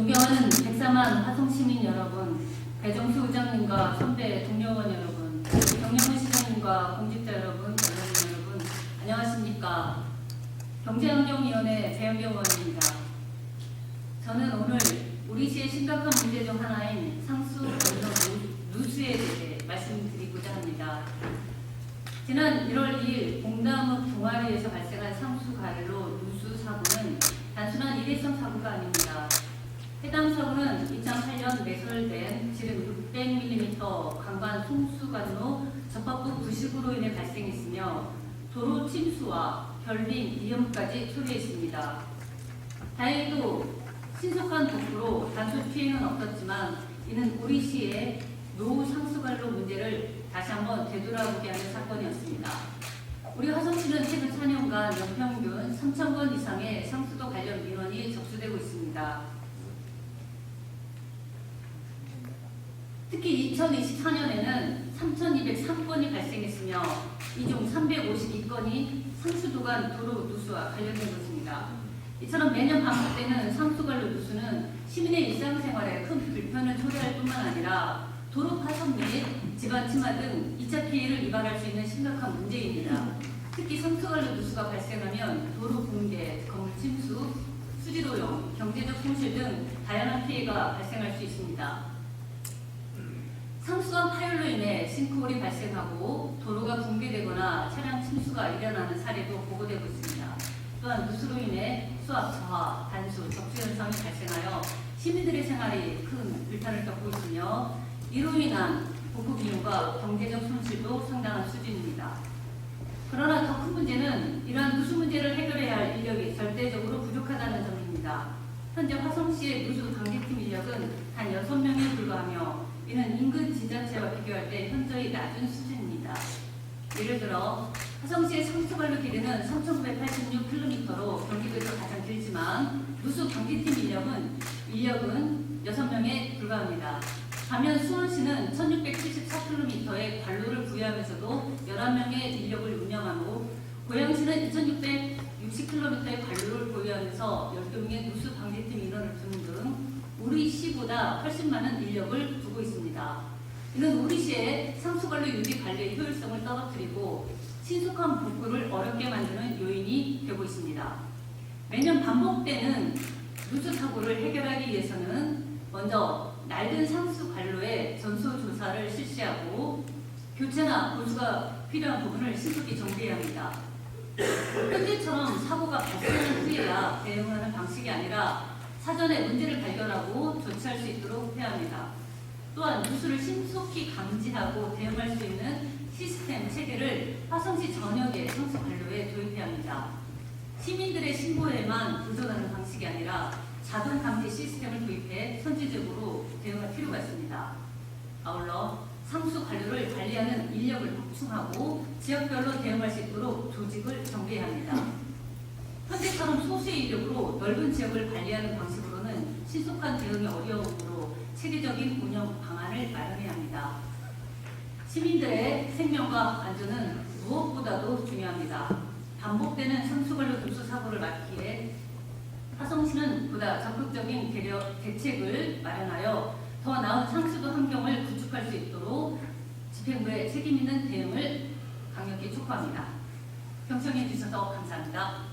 존경하는 백사만 화성시민 여러분, 배정수 의장님과 선배 동료원 여러분, 경영훈 시장님과 공직자 여러분, 원장님 여러분, 안녕하십니까. 경제환경위원회 배현경 의원입니다. 저는 오늘 우리 시의 심각한 문제 중 하나인 상수 건너 누수에 대해 말씀드리고자 합니다. 지난 1월 2일 봉담읍 동아리에서 발생한 상수 가해로 누수 사고는 단순한 일회성 사고가 아닙니다. 해당 사고는 2008년 매설된 지름 600mm 강반 송수관로 접합부 부식으로 인해 발생했으며 도로 침수와 결림 위험까지 초래했습니다. 다행히도 신속한 복구로 단순 피해는 없었지만 이는 우리 시의 노후 상수관로 문제를 다시 한번 되돌아보게 하는 사건이었습니다. 우리 화성시는 최근 4년간 연평균 3,000건 이상의 상수도 관련 민원이 접수되고 있습니다. 특히 2024년에는 3,203건이 발생했으며 이 중 352건이 상수도관 도로 누수와 관련된 것입니다. 이처럼 매년 반복되는 상수관로 누수는 시민의 일상생활에 큰 불편을 초래할 뿐만 아니라 도로 파손 및 집안 침하 등 2차 피해를 유발할 수 있는 심각한 문제입니다. 특히 상수관로 누수가 발생하면 도로 붕괴, 건물 침수, 수지도용, 경제적 손실 등 다양한 피해가 발생할 수 있습니다. 상수관 파열로 인해 싱크홀이 발생하고 도로가 붕괴되거나 차량 침수가 일어나는 사례도 보고되고 있습니다. 또한 누수로 인해 수압 저하, 단수, 적수 현상이 발생하여 시민들의 생활이 큰 불편을 겪고 있으며 이로 인한 복구 비용과 경제적 손실도 상당한 수준입니다. 그러나 더 큰 문제는 이러한 누수 문제를 해결해야 할 인력이 절대적으로 부족하다는 점입니다. 현재 화성시의 누수 방지팀 인력은 단 6명에 불과하며 이는 인근 지자체와 비교할 때 현저히 낮은 수준입니다. 예를 들어 화성시의 상수관로 길이는 3,986km로 경기도에서 가장 길지만 누수 방지팀 인력은 인력은 6명에 불과합니다. 반면 수원시는 1674km의 관로를 부여하면서도 11명의 인력을 운영하고 고양시는 2660km의 관로를 보유하면서 12명의 누수 방지팀 인원을 두는 등 우리 시보다 훨씬 많은 인력을 있습니다. 이는 우리 시의 상수관로 유지 관리의 효율성을 떨어뜨리고 신속한 복구를 어렵게 만드는 요인이 되고 있습니다. 매년 반복되는 누수 사고를 해결하기 위해서는 먼저 낡은 상수 관로의 전수 조사를 실시하고 교체나 보수가 필요한 부분을 신속히 정비해야 합니다. 현재처럼 사고가 발생한 후에야 대응하는 방식이 아니라 사전에 문제를 발견하고 조치할 수 있도록 해야 합니다. 또한 누수를 신속히 감지하고 대응할 수 있는 시스템 체계를 화성시 전역의 상수 관로에 도입해야 합니다. 시민들의 신고에만 의존하는 방식이 아니라 자동 감지 시스템을 도입해 선제적으로 대응할 필요가 있습니다. 아울러 상수 관료를 관리하는 인력을 확충하고 지역별로 대응할 수 있도록 조직을 정비해야 합니다. 현재처럼 소수의 인력으로 넓은 지역을 관리하는 방식으로는 신속한 대응이 어려우므로 체계적인 운영 방안을 마련해야 합니다. 시민들의 생명과 안전은 무엇보다도 중요합니다. 반복되는 상수관료 누수 사고를 막기에 화성시는 보다 적극적인 대책을 마련하여 더 나은 상수도 환경을 구축할 수 있도록 집행부의 책임 있는 대응을 강력히 촉구합니다. 경청해 주셔서 감사합니다.